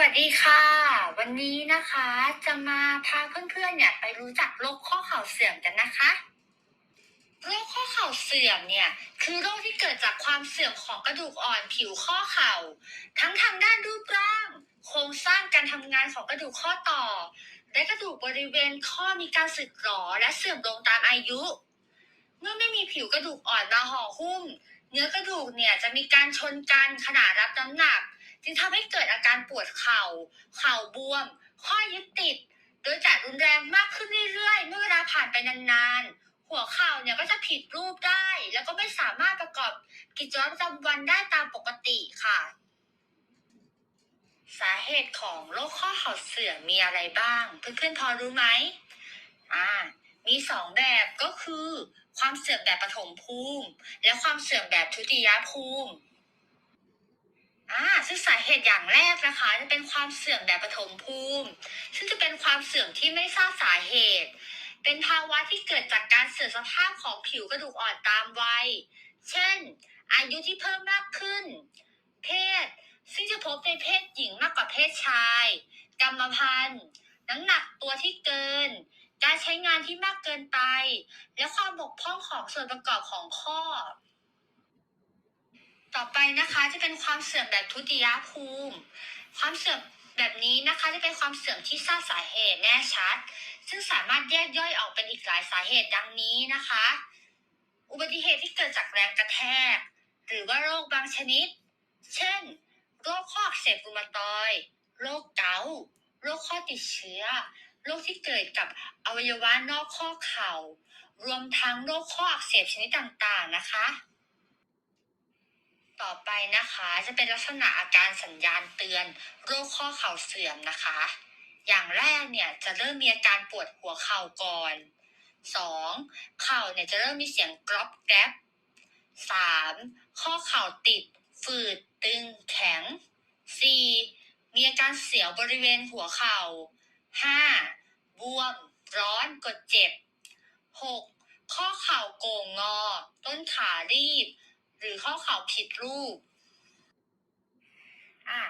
วัสดีค่ะ วันนี้นะคะจะมาพาเพื่อนๆเนี่ยไปรู้จักโรคข้อเข่าเสื่อมกันนะคะโรคข้อเข่าเสื่อมเนี่ยคือโรคที่เกิดจากความเสื่อมของกระดูกอ่อนผิวข้อเข่า ทั้งทางด้านรูปร่าง โครงสร้างการทำงานของกระดูกข้อต่อ และกระดูกบริเวณข้อมีการสึกหรอและเสื่อมลงตามอายุ เมื่อไม่มีผิวกระดูกอ่อนมาห่อหุ้ม เนื้อกระดูกเนี่ยจะมีการชนกันขณะรับน้ำหนัก จึงทำให้เกิดอาการปวดเข่า เข่าบวม ข้อยึดติด โดยจะรุนแรงมากขึ้นเรื่อยๆ เมื่อเวลาผ่านไปนานๆ หัวเข่าเนี่ยก็จะผิดรูปได้ แล้วก็ไม่สามารถประกอบกิจวัตรประจำวันได้ตามปกติค่ะ สาเหตุของโรคข้อเข่าเสื่อมมีอะไรบ้าง เพื่อนๆพอรู้ไหมอ่ามีสองแบบก็คือ ความเสื่อมแบบปฐมภูมิ และความเสื่อมแบบทุติยภูมิ อ่าซึ่งสาเหตุอย่างแรกนะคะจะเป็นความเสื่อมแบบปฐมภูมิ ซึ่งจะเป็นความเสื่อมที่ไม่ทราบสาเหตุ เป็นภาวะที่เกิดจากการเสื่อมสภาพของผิวกระดูกอ่อนตามวัย เช่น อายุที่เพิ่มมากขึ้น เพศ ซึ่งจะพบในเพศหญิงมากกว่าเพศชาย กรรมพันธุ์ น้ำหนักตัวที่เกิน การใช้งานที่มากเกินไป และความบกพร่องของส่วนประกอบของข้อ ต่อไปนะคะจะเป็นความเสื่อมแบบทุติยภูมิ ความเสื่อมแบบนี้นะคะจะเป็นความเสื่อมที่ทราบสาเหตุแน่ชัด ซึ่งสามารถแยกย่อยออกเป็นอีกหลายสาเหตุดังนี้นะคะ อุบัติเหตุที่เกิดจากแรงกระแทก หรือว่าโรคบางชนิด เช่น โรคข้ออักเสบรูมาตอย โรคเกาต์โรคข้อติดเชื้อ โรคที่เกิดกับอวัยวะนอกข้อเข่า รวมทั้งโรคข้ออักเสบชนิดต่างๆนะคะ ต่อไปนะคะ จะเป็นลักษณะอาการสัญญาณเตือนโรคข้อเข่าเสื่อมนะคะ อย่างแรกเนี่ยจะเริ่มมีอาการปวดหัวเข่าก่อน 2. เข่าเนี่ยจะเริ่มมีเสียงกรอบแกรบ 3. ข้อเข่าติด ฝืด ตึง แข็ง 4. มีอาการเสียวบริเวณหัวเข่า 5. บวม ร้อนกดเจ็บ 6. ข้อเข่าโก่งงอ ต้นขารีบ หรือข้อเข่าผิดรูปอ่า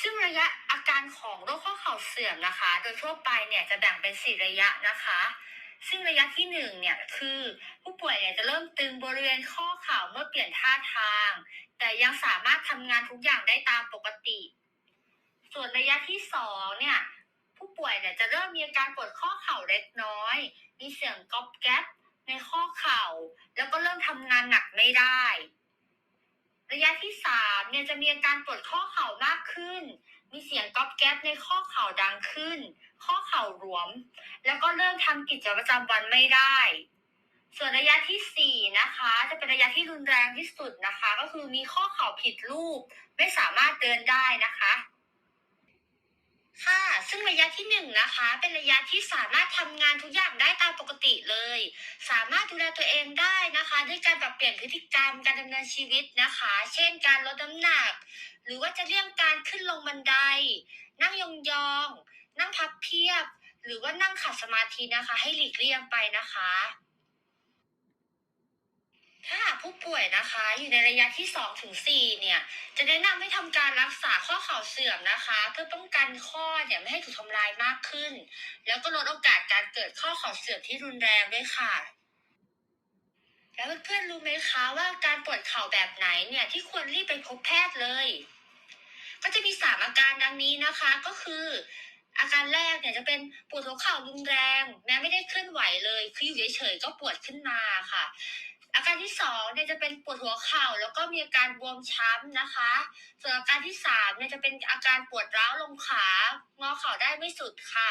ซึ่งระยะอาการของโรคข้อเข่าเสื่อมนะคะ โดยทั่วไปเนี่ยจะแบ่งเป็นสี่ระยะนะคะ ซึ่งระยะที่หนึ่งเนี่ยคือผู้ป่วยเนี่ยจะเริ่มตึงบริเวณข้อเข่าเมื่อเปลี่ยนท่าทาง แต่ยังสามารถทำงานทุกอย่างได้ตามปกติ ส่วนระยะที่สองเนี่ยผู้ป่วยเนี่ยจะเริ่มมีอาการปวดข้อเข่าเล็กน้อย มีเสียงก๊อบแก๊บในข้อเข่า แล้วก็เริ่มทำงานหนักไม่ได้ะยะที่สามเนี่ยจะมีอาการปวดข้อเข่ามากขึ้น มีเสียงก๊อบแก๊บในข้อเข่าดังขึ้น ข้อเข่าหลวม แล้วก็เริ่มทำกิจวัตรประจำวันไม่ได้ ส่วนระยะที่สี่นะคะ จะเป็นระยะที่รุนแรงที่สุดนะคะ ก็คือมีข้อเข่าผิดรูป ไม่สามารถเดินได้นะคะ ค่ะ ซึ่งระยะที่หนึ่งนะคะ เป็นระยะที่สามารถทำงานทุกอย่างได้ตามปกติเลย สามารถดูแลตัวเองได้นะคะด้วยการปรับเปลี่ยนพฤติกรรมการดำเนินชีวิตนะคะ เช่น การลดน้ำหนัก หรือว่าจะเลี่ยงการขึ้นลงบันได นั่งยองๆนั่งพับเพียบ หรือว่านั่งขัดสมาธินะคะ ให้หลีกเลี่ยงไปนะคะ ถ้าหากผู้ป่วยนะคะ อยู่ในระยะที่2ถึง4เนี่ย จะแนะนำให้ทำการรักษาข้อเข่าเสื่อมนะคะ เพื่อป้องกันข้อเนี่ยไม่ให้ถูกทำลายมากขึ้น แล้วก็ลดโอกาสการเกิดข้อเข่าเสื่อมที่รุนแรงด้วยค่ะ แล้วเพื่อนๆรู้ไหมคะว่าการปวดเข่าแบบไหนเนี่ยที่ควรรีบไปพบแพทย์เลย ก็จะมีสามอาการดังนี้นะคะก็คือ อาการแรกเนี่ยจะเป็นปวดหัวเข่ารุนแรง แม้ไม่ได้เคลื่อนไหวเลย คืออยู่เฉยๆก็ปวดขึ้นมาค่ะ อาการที่สองเนี่ยจะเป็นปวดหัวเข่าแล้วก็มีอาการบวมช้ำนะคะ ส่วนอาการที่สามเนี่ยจะเป็นอาการปวดร้าวลงขางอเข่าได้ไม่สุดค่ะ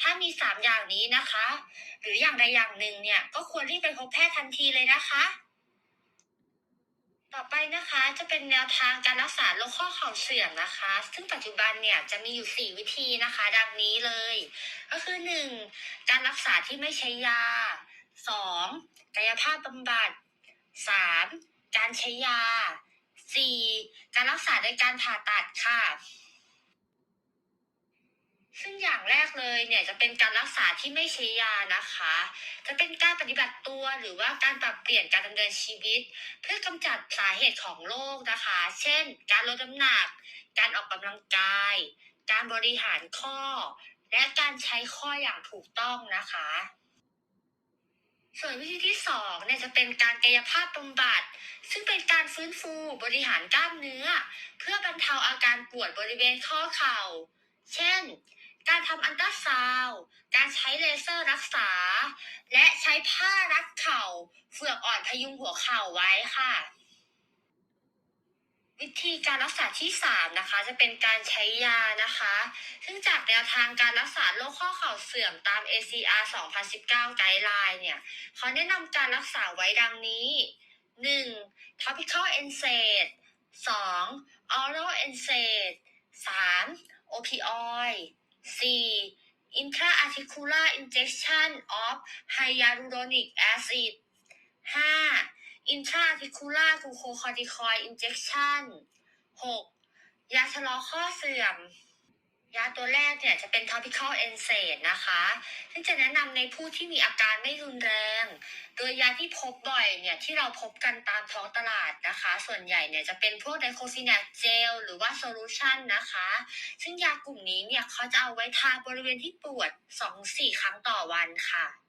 ถ้ามีสามอย่างนี้นะคะ หรืออย่างใดอย่างหนึ่งเนี่ยก็ควรรีบไปพบแพทย์ทันทีเลยนะคะ ต่อไปนะคะจะเป็นแนวทางการรักษาโรคข้อเข่าเสื่อมนะคะ ซึ่งปัจจุบันเนี่ยจะมีอยู่ 4 วิธีนะคะ ดังนี้เลย ก็คือ 1. การรักษาที่ไม่ใช้ยา 2. กายภาพบำบัด 3. การใช้ยา 4. การรักษาโดยการผ่าตัดค่ะ ซึ่งอย่างแรกเลยเนี่ยจะเป็นการรักษาที่ไม่ใช้ยานะคะ จะเป็นการปฏิบัติตัวหรือว่าการปรับเปลี่ยนการดำเนินชีวิต เพื่อกำจัดสาเหตุของโรคนะคะ เช่น การลดน้ำหนัก การออกกำลังกาย การบริหารข้อ และการใช้ข้ออย่างถูกต้องนะคะ ส่วนวิธีที่สองเนี่ยจะเป็นการกายภาพบำบัด ซึ่งเป็นการฟื้นฟูบริหารกล้ามเนื้อ เพื่อบรรเทาอาการปวดบริเวณข้อเข่า เช่น การทำอันตราซาวการใช้เลเซอร์รักษา และใช้ผ้ารัดเข่า เฟือกอ่อนพยุงหัวเข่าไว้ค่ะ วิธีการรักษาที่สามนะคะ จะเป็นการใช้ยานะคะ ซึ่งจากแนวทางการรักษาโรคข้อเข่าเสื่อมตาม ACR 2019 ไกด์ไลน์เนี่ยเขาแนะนำการรักษาไว้ดังนี้ 1. topical NSAID 2. oral NSAID 3. opioid 4. intraarticular injection of hyaluronic acid 5. Intraarticular glucocorticoid injection 6. ยาชะลอข้อเสื่อม ยาตัวแรกเนี่ยจะเป็น topical NSAID นะคะ ซึ่งจะแนะนำในผู้ที่มีอาการไม่รุนแรง โดยยาที่พบบ่อยเนี่ยที่เราพบกันตามท้องตลาดนะคะ ส่วนใหญ่เนี่ยจะเป็นพวกไดโคฟินักเจลหรือว่าโซลูชันนะคะ ซึ่งยากลุ่มนี้เนี่ยเขาจะเอาไว้ทาบริเวณที่ปวด 2-4 ครั้งต่อวันค่ะ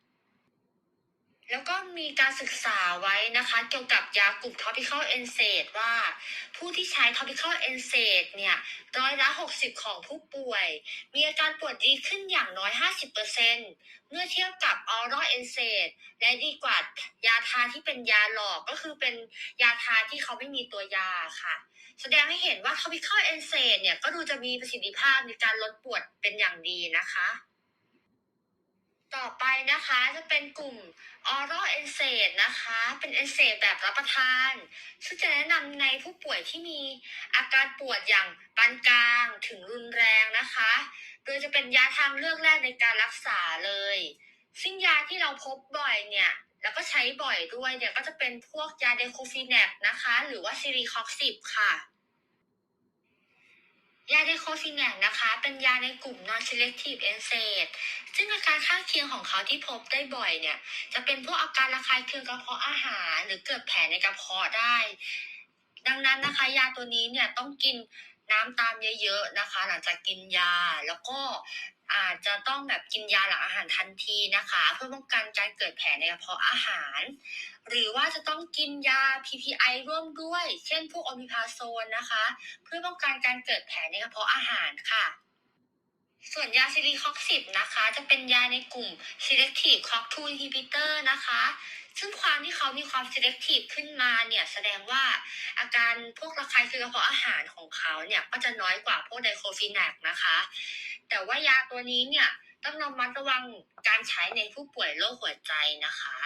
แล้วก็มีการศึกษาไว้นะคะ เกี่ยวกับยากลุ่ม topical NSAID ว่า ผู้ที่ใช้ topical NSAID เนี่ยร้อยละ 60 ของผู้ป่วย มีอาการปวดดีขึ้นอย่างน้อย 50%เมื่อเทียบกับ oral NSAID และดีกว่ายาทาที่เป็นยาหลอกก็คือเป็นยาทาที่เขาไม่มีตัวยาค่ะ แสดงให้เห็นว่า topical NSAID เนี่ยก็ดูจะมีประสิทธิภาพในการลดปวดเป็นอย่างดีนะคะ นะคะจะเป็นกลุ่ม oral NSAID นะคะ เป็น NSAID แบบรับประทาน ซึ่งจะแนะนำในผู้ป่วยที่มีอาการปวดอย่างปานกลางถึงรุนแรงนะคะ โดยจะเป็นยาทางเลือกแรกในการรักษาเลย ซึ่งยาที่เราพบบ่อยเนี่ย แล้วก็ใช้บ่อยด้วยเนี่ยก็จะเป็นพวกยาเดโคฟิแนกนะคะ หรือว่าซิริคอกซิบค่ะ ยาไดโคซิแนกนะคะ เป็นยาในกลุ่ม non selective NSAID ซึ่งอาการข้างเคียงของเขาที่พบได้บ่อยเนี่ย จะเป็นพวกอาการระคายเคืองกระเพาะอาหาร หรือเกิดแผลในกระเพาะได้ ดังนั้นนะคะ ยาตัวนี้เนี่ยต้องกินน้ำตามเยอะๆนะคะ หลังจากกินยาแล้วก็ อาจจะต้องแบบกินยาหลังอาหารทันทีนะคะ เพื่อป้องกันการเกิดแผลในกระเพาะอาหาร หรือว่าจะต้องกินยา PPI ร่วมด้วย เช่นพวกโอมิพาโซนนะคะ เพื่อป้องกันการเกิดแผลในกระเพาะอาหารค่ะ ส่วนยาซิลิคอกซิบนะคะ จะเป็นยาในกลุ่ม selective COX2 inhibitor นะคะ ซึ่งความที่เขามีความ selective ขึ้นมาเนี่ยแสดงว่าอาการพวกระคายเคืองกระเพาะอาหารของเขาเนี่ยก็จะน้อยกว่าพวกไดโคฟิแนกนะคะ แต่ว่ายาตัวนี้เนี่ยต้องระมัดระวังการใช้ในผู้ป่วยโรคหัวใจนะคะ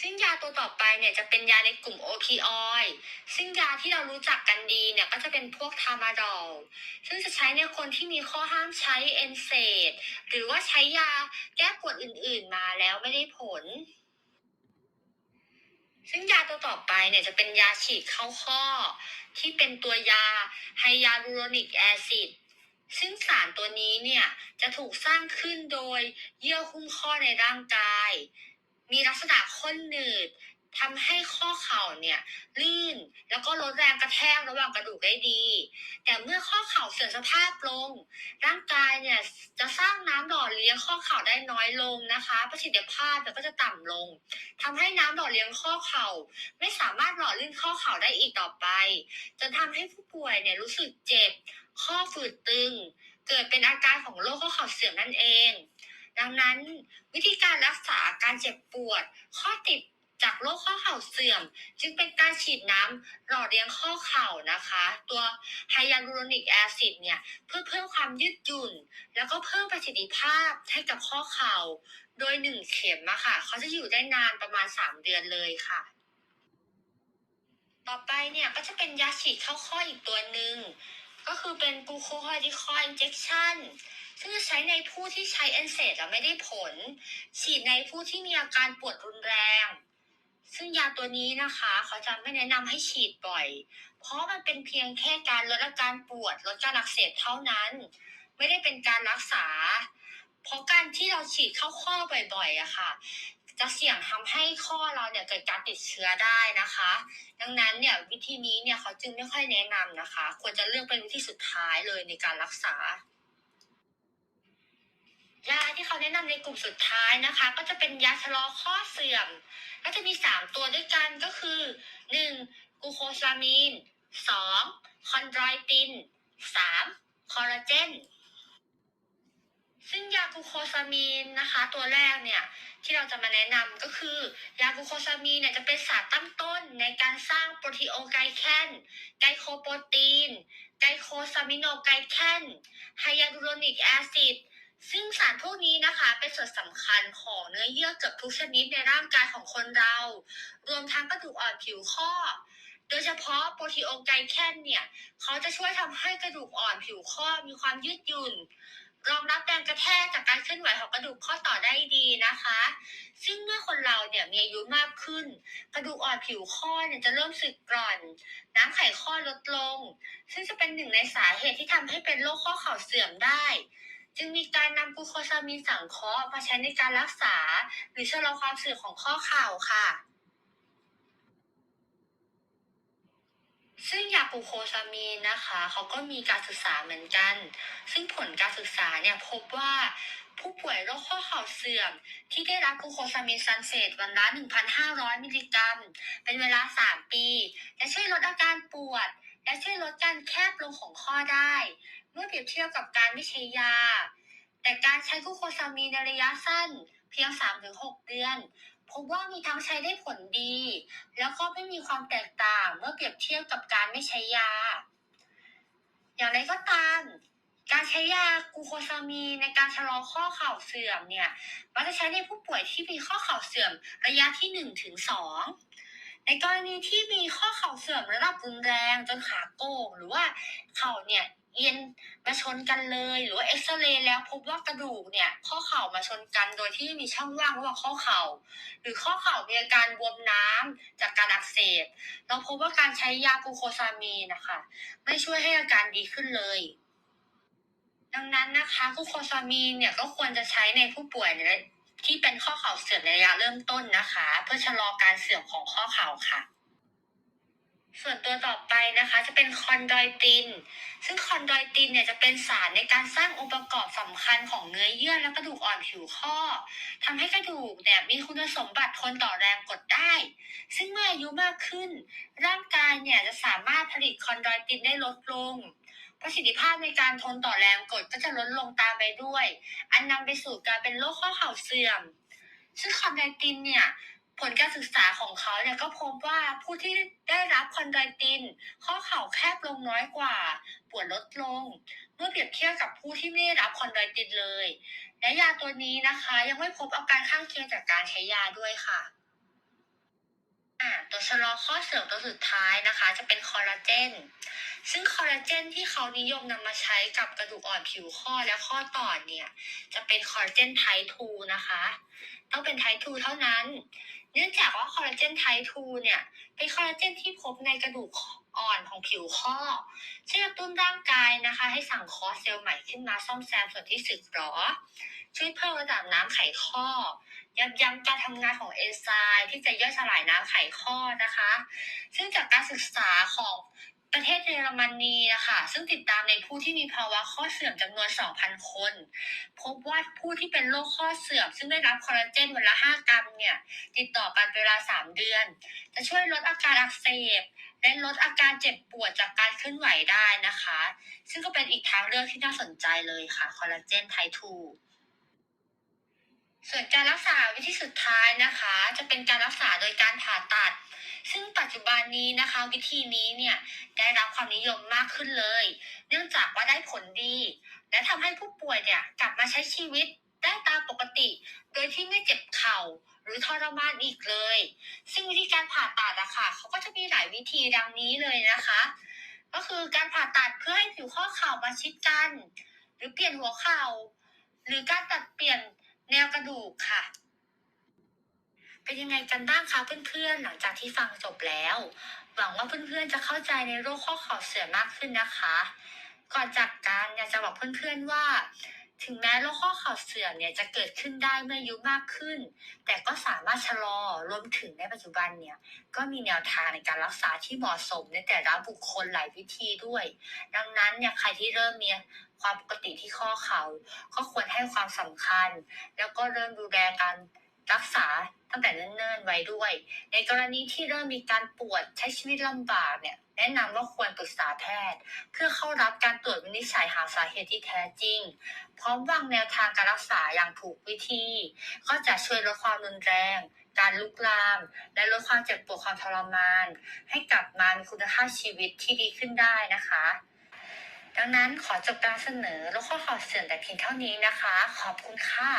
ซึ่งยาตัวต่อไปเนี่ยจะเป็นยาในกลุ่มโอพีออยด์ซึ่งยาที่เรารู้จักกันดีเนี่ยก็จะเป็นพวกทามาดอล ซึ่งจะใช้ในคนที่มีข้อห้ามใช้เอนเซดหรือว่าใช้ยาแก้ปวดอื่นๆมาแล้วไม่ได้ผลซึ่งยาตัวต่อไปเนี่ยจะเป็นยาฉีดเข้าข้อ ที่เป็นตัวยาไฮยาลูโรนิกแอซิด ซึ่งสารตัวนี้เนี่ยจะถูกสร้างขึ้นโดยเยื่อหุ้มข้อในร่างกาย มีลักษณะข้นหนืด ทำให้ข้อเข่าเนี่ยลื่น แล้วก็ลดแรงกระแทกระหว่างกระดูกได้ดี แต่เมื่อข้อเข่าเสื่อมสภาพลง ร่างกายเนี่ยจะสร้างน้ำหล่อเลี้ยงข้อเข่าได้น้อยลงนะคะ ประสิทธิภาพก็จะต่ำลงทำให้น้ำหล่อเลี้ยงข้อเข่า ไม่สามารถหล่อลื่นข้อเข่าได้อีกต่อไปจนทำให้ผู้ป่วยเนี่ยรู้สึกเจ็บ ข้อฝืดตึง เกิดเป็นอาการของโรคข้อเข่าเสื่อมนั่นเอง ดังนั้นวิธีการรักษาการเจ็บปวด ข้อติด จากโรคข้อเข่าเสื่อม จึงเป็นการฉีดน้ำหล่อเลี้ยงข้อเข่านะคะ ตัวไฮยาลูโรนิกแอซิดเนี่ยเพื่อเพิ่มความยืดหยุ่น แล้วก็เพิ่มประสิทธิภาพให้กับข้อเข่า โดยหนึ่งเข็มอะค่ะเขาจะอยู่ได้นานประมาณสามเดือนเลยค่ะต่อไปเนี่ยก็จะเป็นยาฉีดเข้าข้ออีกตัวหนึ่งก็คือเป็นกูโคคอร์ติคอยอินเจคชั่นซึ่งจะใช้ในผู้ที่ใช้เอนเซดแล้วไม่ได้ผล ฉีดในผู้ที่มีอาการปวดรุนแรง ซึ่งยาตัวนี้นะคะเขาจะไม่แนะนำให้ฉีดบ่อย เพราะมันเป็นเพียงแค่การลดอาการปวดลดการอักเสบเท่านั้น ไม่ได้เป็นการรักษา เพราะการที่เราฉีดเข้าข้อบ่อยๆอะค่ะ จะเสี่ยงทำให้ข้อเราเนี่ยเกิดการติดเชื้อได้นะคะ ดังนั้นเนี่ยวิธีนี้เนี่ยเขาจึงไม่ค่อยแนะนำนะคะ ควรจะเลือกเป็นวิธีสุดท้ายเลยในการรักษา ยาที่เขาแนะนำในกลุ่มสุดท้ายนะคะ ก็จะเป็นยาชะลอข้อเสื่อม ก็จะมี 3 ตัวด้วยกันก็คือ 1. กูโคซามีน 2. คอนดรอยติน 3. คอลลาเจน ซึ่งยากูโคซามีนนะคะ ตัวแรกเนี่ยที่เราจะมาแนะนำก็คือยากูโคซามีนเนี่ยจะเป็นสารตั้งต้นในการสร้างโปรตีโอไกแคนไกโคโปรตีน ไกโคซามิโนไกแคนไฮยาลูโรนิกแอซิด ซึ่งสารพวกนี้นะคะเป็นส่วนสำคัญของเนื้อเยื่อเกือบทุกชนิดในร่างกายของคนเรา รวมทั้งกระดูกอ่อนผิวข้อ โดยเฉพาะโปรตีโอไกแคนเนี่ยเขาจะช่วยทำให้กระดูกอ่อนผิวข้อมีความยืดหยุ่น รองรับแรงกระแทกจากการเคลื่อนไหวของกระดูกข้อต่อได้ดีนะคะ ซึ่งเมื่อคนเราเนี่ยมีอายุมากขึ้น กระดูกอ่อนผิวข้อเนี่ยจะเริ่มสึกกร่อน น้ำไขข้อลดลง ซึ่งจะเป็นหนึ่งในสาเหตุที่ทำให้เป็นโรคข้อเข่าเสื่อมได้ จึงมีการนำกูโคซามีนสังเคราะห์มาใช้ในการรักษา หรือชะลอความเสื่อมของข้อเข่าค่ะ ซึ่งยากูโคซามีนนะคะ เขาก็มีการศึกษาเหมือนกัน ซึ่งผลการศึกษาเนี่ยพบว่าผู้ป่วยโรคข้อเข่าเสื่อม ที่ได้รับกูโคซามีนซันเซตวันละ 1,500 มิลลิกรัม เป็นเวลา 3 ปี จะช่วยลดอาการปวด และช่วยลดการแคบลงของข้อได้ เมื่อเปรียบเทียบกับการไม่ใช้ยา แต่การใช้กูโคซามีนในระยะสั้นเพียง 3-6 เดือนพบว่ามีทั้งใช้ได้ผลดี แล้วก็ไม่มีความแตกต่างเมื่อเปรียบเทียบกับการไม่ใช้ยา อย่างไรก็ตาม การใช้ยากูโคซามีในการชะลอข้อเข่าเสื่อมเนี่ยมักจะใช้ในผู้ป่วยที่มีข้อเข่าเสื่อมระยะที่1ถึง2ในกรณีที่มีข้อเข่าเสื่อมระดับรุนแรงจนขาโก่งหรือว่าเข่าเนี่ย เอียนมาชนกันเลย หรือว่าเอ็กซเรย์แล้วพบว่ากระดูกเนี่ย ข้อเข่ามาชนกันโดยที่มีช่องว่างระหว่างข้อเข่า หรือข้อเข่ามีอาการบวมน้ำจากการอักเสบ เราพบว่าการใช้ยากลูโคซามีนนะคะไม่ช่วยให้อาการดีขึ้นเลย ดังนั้นนะคะกลูโคซามีนเนี่ยก็ควรจะใช้ในผู้ป่วยที่เป็นข้อเข่าเสื่อมในระยะเริ่มต้นนะคะ เพื่อชะลอการเสื่อมของข้อเข่าค่ะ ส่วนตัวต่อไปนะคะจะเป็นคอนดอยติน ซึ่งคอนดอยตินเนี่ยจะเป็นสารในการสร้างองค์ประกอบสำคัญของเนื้อเยื่อและกระดูกอ่อนผิวข้อทำให้กระดูกเนี่ยมีคุณสมบัติทนต่อแรงกดได้ ซึ่งเมื่ออายุมากขึ้น ร่างกายเนี่ยจะสามารถผลิตคอนดอยตินได้ลดลง ประสิทธิภาพในการทนต่อแรงกดก็จะลดลงตามไปด้วย อันนำไปสู่การเป็นโรคข้อเข่าเสื่อม ซึ่งคอนดอยตินเนี่ย ผลการศึกษาของเขาเนี่ยก็พบว่าผู้ที่ได้รับคอนไดอยติน ข้อเข่าแคบลงน้อยกว่า ปวดลดลง เมื่อเปรียบเทียบกับผู้ที่ไม่ได้รับคอนไดอยตินเลย และยาตัวนี้นะคะ ยังไม่พบอาการข้างเคียงจากการใช้ยาด้วยค่ะ อ่าตัวชะลอข้อเสื่อมตัวสุดท้ายนะคะ จะเป็นคอลลาเจน ซึ่งคอลลาเจนที่เขานิยมนำมาใช้กับกระดูกอ่อนผิวข้อและข้อต่อเนี่ย จะเป็นคอลลาเจนไทป์2นะคะ ต้องเป็นไทป์2เท่านั้น เนื่องจากว่าคอลลาเจนไทป์2เนี่ย เป็นคอลลาเจนที่พบในกระดูกอ่อนของผิวข้อช่วยกระตุ้นร่างกายนะคะ ให้สั่งคอเซลล์ใหม่ขึ้นมาซ่อมแซมส่วนที่สึกหรอ ช่วยเพิ่มระดับน้ำไขข้อ ยับยั้งการทำงานของเอนไซม์ที่จะย่อยสลายน้ำไขข้อนะคะ ซึ่งจากการศึกษาของประเทศเยอรมนีนะคะซึ่งติดตามในผู้ที่มีภาวะข้อเสื่อมจำนวน 2,000 คน พบว่าผู้ที่เป็นโรคข้อเสื่อม ซึ่งได้รับคอลลาเจนวันละ 5 กรัมเนี่ย ติดต่อกันเวลา 3 เดือน จะช่วยลดอาการอักเสบและลดอาการเจ็บปวดจากการเคลื่อนไหวได้นะคะ ซึ่งก็เป็นอีกทางเลือกที่น่าสนใจเลยค่ะคอลลาเจนไทป์2 ส่วนการรักษาวิธีสุดท้ายนะคะ จะเป็นการรักษาโดยการผ่าตัด ซึ่งปัจจุบันนี้นะคะวิธีนี้เนี่ยได้รับความนิยมมากขึ้นเลย เนื่องจากว่าได้ผลดี และทำให้ผู้ป่วยเนี่ยกลับมาใช้ชีวิตได้ตามปกติ โดยที่ไม่เจ็บเข่าหรือทรมานอีกเลย ซึ่งวิธีการผ่าตัดอะค่ะเขาก็จะมีหลายวิธีดังนี้เลยนะคะ ก็คือการผ่าตัดเพื่อให้ผิวข้อเข่ามาชิดกัน หรือเปลี่ยนหัวเข่า หรือการตัดเปลี่ยน แนวกระดูกค่ะ เป็นยังไงกันบ้างคะเพื่อนๆ หลังจากที่ฟังจบแล้ว หวังว่าเพื่อนๆ จะเข้าใจในโรคข้อเข่าเสื่อมมากขึ้นนะคะ ก่อนจากการอยากจะบอกเพื่อนๆว่า ถึงแม้โรคข้อเข่าเสื่อมเนี่ยจะเกิดขึ้นได้เมื่ออายุมากขึ้น แต่ก็สามารถชะลอรวมถึงในปัจจุบันเนี่ยก็มีแนวทางในการรักษาที่เหมาะสมในแต่ละบุคคลหลายวิธีด้วย ดังนั้นเนี่ยใครที่เริ่มมีความปกติที่ข้อเขา่าก็ควรให้ความสำคัญ แล้วก็เริ่มดูแลการรักษา ตั้งแต่เนิ่นๆไว้ด้วย ในกรณีที่เริ่มมีการปวดใช้ชีวิตลำบากเนี่ยแนะนำว่าควรปรึกษาแพทย์ เพื่อเข้ารับการตรวจวินิจฉัยหาสาเหตุที่แท้จริง พร้อมวางแนวทางการรักษาอย่างถูกวิธี ก็จะช่วยลดความรุนแรง การลุกลาม และลดความเจ็บปวดความทรมาน ให้กลับมามีคุณภาพชีวิตที่ดีขึ้นได้นะคะดังนั้นขอจบการเสนอโรคข้อข่าเสื่อมแต่เพียงเท่านี้นะคะ ขอบคุณค่ะ